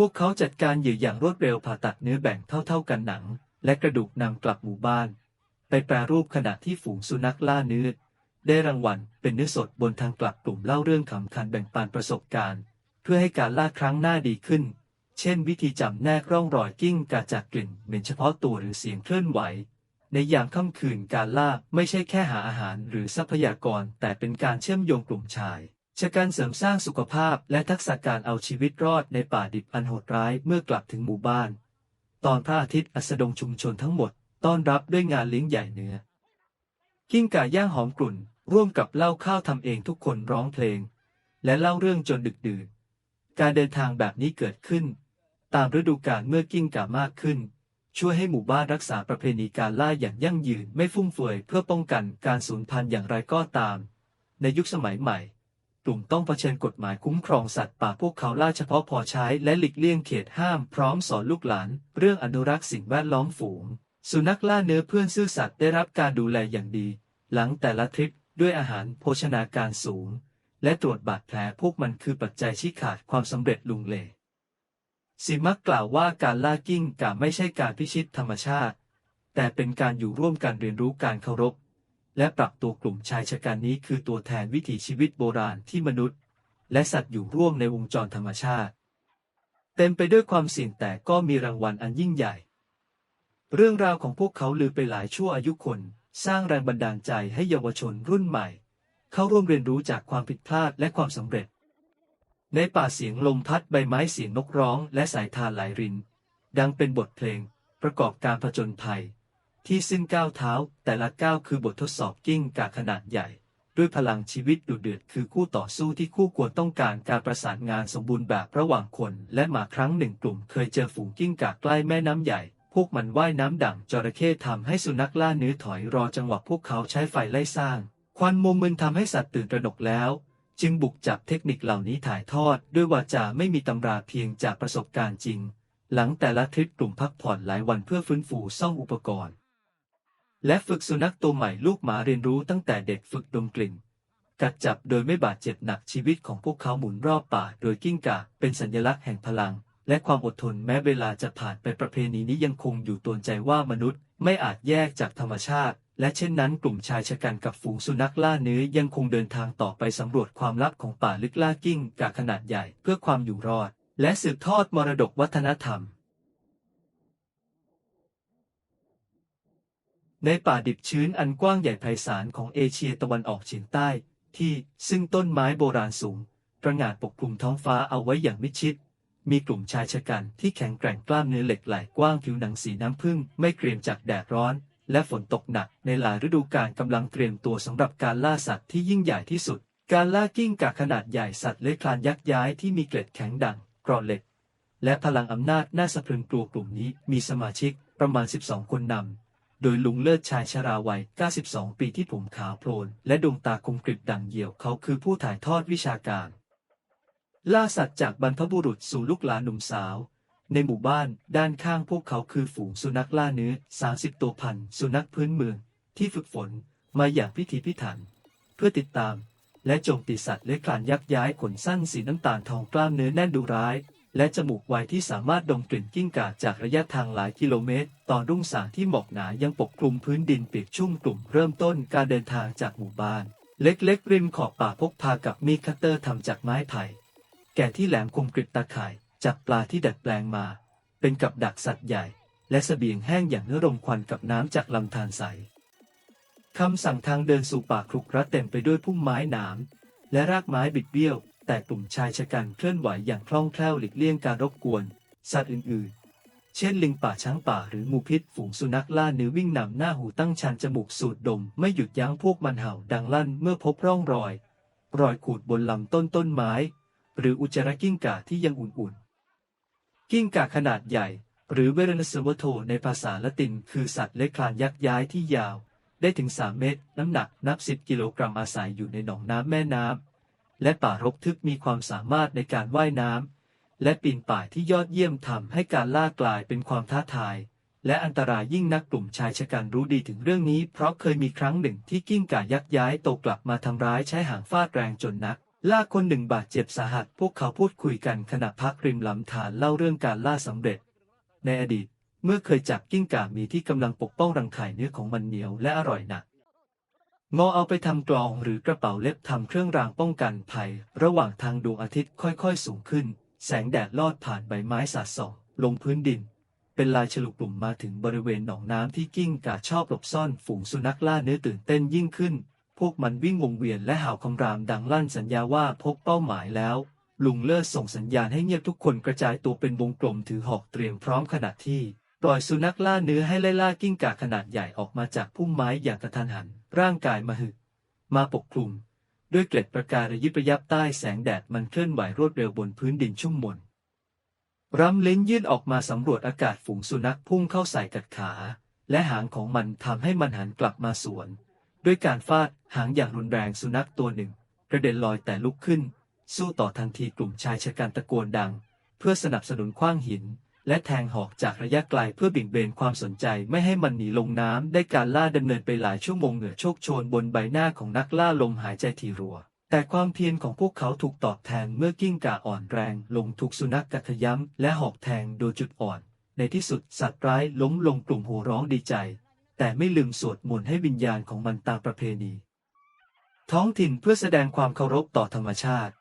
พวกเขาจัดการเหยื่ออย่างรวดเร็วผ่าตัดเนื้อแบ่งเท่าๆกันหนัง และกระดูกนำกลับหมู่บ้าน ไปแปรรูปขณะที่ฝูงสุนัขล่าเนื้อได้รางวัลเป็นเนื้อสดบนทางกลับกลุ่มเล่าเรื่องขำขันแบ่งปันประสบการณ์ เพื่อให้การล่าครั้งหน้าดีขึ้น เช่น วิธีจำแนกร่องรอยกิ้งกาจากกลิ่นเหม็นเฉพาะตัวหรือเสียงเคลื่อนไหว ในยามค่ำคืนการล่าไม่ใช่แค่หาอาหารหรือทรัพยากรแต่เป็นการเชื่อมโยงกลุ่มชาย ชะการเสริมสร้างสุขภาพและทักษะการเอาชีวิตรอดในป่าดิบอันโหดร้ายเมื่อกลับถึงหมู่บ้าน ตอนพระอาทิตย์อัสดงชุมชนทั้งหมด ต้อนรับด้วยงานเลี้ยงใหญ่เนื้อกิ้งก่าย่างหอมกลุ่น ร่วมกับเหล้าข้าวทำเองทุกคนร้องเพลง และเล่าเรื่องจนดึกดื่น การเดินทางแบบนี้เกิดขึ้น ตามฤดูกาลเมื่อกิ้งก่ามากขึ้น ช่วยให้หมู่บ้านรักษาประเพณีการล่าอย่างยั่งยืนไม่ฟุ่มเฟือยเพื่อป้องกันการสูญพันธุ์อย่างไรก็ตาม ในยุคสมัยใหม่ กลุ่มต้องเผชิญกฎหมายคุ้มครองสัตว์ป่าพวกเขาล่าเฉพาะพอใช้และหลีกเลี่ยงเขตห้ามพร้อมสอนลูกหลาน เรื่องอนุรักษ์สิ่งแวดล้อมฝูง สุนัขล่าเนื้อเพื่อนซื่อสัตย์ได้รับการดูแลอย่างดี หลังแต่ละทริปด้วยอาหารโภชนาการสูง และตรวจบาดแผลพวกมันคือปัจจัยชี้ขาดความสำเร็จลุงเลสิมักกล่าวว่าการล่ากิ้งก่าไม่ใช่การพิชิตธรรมชาติ แต่เป็นการอยู่ร่วมกันเรียนรู้การเคารพ และปรับตัวกลุ่มชายชะกันนี้คือตัวแทนวิถีชีวิตโบราณที่มนุษย์ และสัตว์อยู่ร่วมในวงจรธรรมชาติ เต็มไปด้วยความเสี่ยงแต่ก็มีรางวัลอันยิ่งใหญ่ เรื่องราวของพวกเขาลือไปหลายชั่วอายุคน สร้างแรงบันดาลใจให้เยาวชนรุ่นใหม่ เข้าร่วมเรียนรู้จากความผิดพลาดและความสำเร็จ ในป่าเสียงลมพัดใบไม้เสียงนกร้อง และสายทานไหลริน ดังเป็นบทเพลง ประกอบการผจญภัย ที่ซึ่งก้าวเท้า แต่ละก้าวคือบททดสอบกิ้งกาขนาดใหญ่ ด้วยพลังชีวิตดุเดือดคือคู่ต่อสู้ที่คู่ควรต้องการการประสานงานสมบูรณ์แบบระหว่างคน และหมาครั้งหนึ่งกลุ่มเคยเจอฝูงกิ้งก่าใกล้แม่น้ำใหญ่ พวกมันว่ายน้ำดั่งจระเข้ทำให้สุนัขล่าเนื้อถอยรอจังหวะพวกเขาใช้ไฟไล่สร้าง ควันมุมมึนทำให้สัตว์ตื่นตระหนกแล้วจึงบุกจับเทคนิคเหล่านี้ถ่ายทอด ด้วยวาจาไม่มีตำราเพียงจากประสบการณ์จริง หลังแต่ละทริปกลุ่มพักผ่อนหลายวันเพื่อฟื้นฟูซ่อมอุปกรณ์ และฝึกสุนัขตัวใหม่ลูกหมาเรียนรู้ตั้งแต่เด็กฝึกดมกลิ่นกัดจับโดยไม่บาดเจ็บหนักชีวิตของพวกเขาหมุนรอบป่า โดยกิ้งก่าเป็นสัญลักษณ์แห่งพลัง และความอดทนแม้เวลาจะผ่านไปประเพณีนี้ยังคงอยู่ตวนใจว่ามนุษย์ ไม่อาจแยกจากธรรมชาติ และเช่นนั้นกลุ่มชายชะกันกับฝูงสุนัขล่าเนื้อยังคงเดินทางต่อไปสำรวจความลับของป่าลึกล่ากิ้งก่าขนาดใหญ่เพื่อความอยู่รอด และสืบทอดมรดกวัฒนธรรม ในป่าดิบชื้นอันกว้างใหญ่ไพศาลของเอเชียตะวันออกเฉียงใต้ ที่ซึ่งต้นไม้โบราณสูงประงาดปกคลุมท้องฟ้าเอาไว้อย่างมิดชิด มีกลุ่มชายชะกันที่แข็งแกร่งกล้ามเนื้อเหล็กไหลกว้างผิวหนังสีน้ำผึ้งไม่เกรียมจากแดดร้อน และฝนตกหนักในหลายฤดูกาลกำลังเตรียมตัวสำหรับการล่าสัตว์ที่ยิ่งใหญ่ที่สุด การล่ากิ้งก่าขนาดใหญ่สัตว์เลื้อยคลานยักษ์ย้ายที่มีเกล็ดแข็งดังกรอนเหล็ก และพลังอำนาจน่าสะพรึงกลัวกลุ่มนี้มีสมาชิกประมาณ 12 คนนำ โดยลุงเลิศชายชราวัย 92 ปีที่ผมขาวโพลน และดวงตาคมกริบดังเหี่ยวเขาคือผู้ถ่ายทอดวิชาการ ล่าสัตว์จากบรรพบุรุษสู่ลูกหลานหนุ่มสาว ในหมู่บ้านด้านข้างพวกเขาคือฝูงสุนัขล่าเนื้อ 30 ตัวพันสุนัขพื้นเมือง ที่ฝึกฝนมาอย่างพิถีพิถัน เพื่อติดตาม และโจมตีสัตว์เลื้อยคลานยักย้ายขนสั้นสีน้ำตาลทองกล้ามเนื้อแน่นดุร้าย และจมูกไวที่สามารถดมกลิ่นกิ้งก่าจากระยะทางหลายกิโลเมตร ตอนรุ่งสางที่หมอกหนายังปกคลุมพื้นดินเปียกชุ่มกลุ่มเริ่มต้นการเดินทางจากหมู่บ้าน เล็กๆ ริมขอบป่าพกพากับมีดคัตเตอร์ทำจากไม้ไผ่แก่ที่แหลมคมกริบตาข่ายจับปลาที่ดัดแปลงมา เป็นกับดักสัตว์ใหญ่ และเสบียงแห้งอย่างเนื้อรมควันกับน้ำจากลำธารใสคำสั่งทางเดินสู่ป่าครุกระเต็มไปด้วยพุ่มไม้หนามและรากไม้บิดเบี้ยว แต่กลุ่มชายชะกันเคลื่อนไหวอย่างคล่องแคล่วหลีกเลี่ยงการรบกวน สัตว์อื่นๆ เช่นลิงป่าช้างป่าหรืองูพิษฝูงสุนัขล่าเนื้อวิ่งนำหน้าหูตั้งชันจมูกสูดดม ไม่หยุดยั้งพวกมันเห่าดังลั่นเมื่อพบร่องรอย รอยขูดบนลำต้นต้นไม้ หรืออุจจาระกิ้งก่าที่ยังอุ่นๆ กิ้งก่าขนาดใหญ่ หรือเวรนสวโทในภาษาละติน คือสัตว์เลื้อยคลานยักษ์ย้ายที่ยาว ได้ถึง 3 เมตร น้ำหนักนับ 10 กิโลกรัมอาศัยอยู่ในหนองน้ำแม่น้ำ และป่ารกทึบมีความสามารถในการว่ายน้ำและปีนป่ายที่ยอดเยี่ยมทำให้การล่ากลายเป็นความท้าทาย และอันตรายยิ่งนักกลุ่มชายชะกันรู้ดีถึงเรื่องนี้ เพราะเคยมีครั้งหนึ่งที่กิ้งก่ายักษ์ย้ายโตกลับมาทำร้ายใช้หางฟาดแรงจนนักล่าคนหนึ่งบาดเจ็บสาหัส พวกเขาพูดคุยกันขณะพักริมลำธารเล่าเรื่องการล่าสำเร็จ ในอดีต เมื่อเคยจับกิ้งก่ามีที่กำลังปกป้องรังไข่เนื้อของมันเหนียวและอร่อยหนัก งอเอาไปทำกลองหรือกระเป๋าเล็บทำเครื่องรางป้องกันภัย ระหว่างทางดวงอาทิตย์ค่อยๆสูงขึ้น แสงแดดลอดผ่านใบไม้สาดส่อง ลงพื้นดิน เป็นลายฉลุกลุ่มมาถึงบริเวณหนองน้ำที่กิ้งก่าชอบหลบซ่อนฝูงสุนัขล่าเนื้อตื่นเต้นยิ่งขึ้น พวกมันวิ่งวงเวียนและเห่าคำรามดังลั่นสัญญาว่าพบเป้าหมายแล้ว ลุงเลิศส่งสัญญาณให้เงียบทุกคนกระจายตัวเป็นวงกลมถือหอกเตรียมพร้อมขณะที่ ปล่อยสุนัขล่าเนื้อให้ไล่ล่ากิ้งก่าขนาดใหญ่ออกมาจากพุ่มไม้อย่างกระทันหัน ร่างกายมหึมาปกคลุม ด้วยเกล็ดประการะยิบระยับใต้แสงแดดมันเคลื่อนไหวรวดเร็วบนพื้นดินชุ่มมนรำลิ้นยื่นออกมาสำรวจอากาศฝูงสุนัขพุ่งเข้าใส่กัดขา และหางของมันทำให้มันหันกลับมาสวน ด้วยการฟาดหางอย่างรุนแรงสุนัขตัวหนึ่ง กระเด็นลอยแต่ลุกขึ้น สู้ต่อทันทีกลุ่มชายชะกันตะโกนดัง เพื่อสนับสนุนขว้างหิน และแทงหอกจากระยะไกลเพื่อบิ่งเบนความสนใจไม่ให้มันหนีลงน้ำได้การล่าดำเนินไปหลายชั่วโมงเหงื่อโชกโชนบนใบหน้าของนักล่าลมหายใจทีรัว แต่ความเพียรของพวกเขาถูกตอบแทนเมื่อกิ้งก่าอ่อนแรง ลงถูกสุนัขกัดขย้ำและหอกแทงโดยจุดอ่อน ในที่สุดสัตว์ร้ายล้มลงกลุ่มโห่ร้องดีใจ แต่ไม่ลืมสวดมนต์ให้วิญญาณของมันตามประเพณี ท้องถิ่นเพื่อแสดงความเคารพต่อธรรมชาติ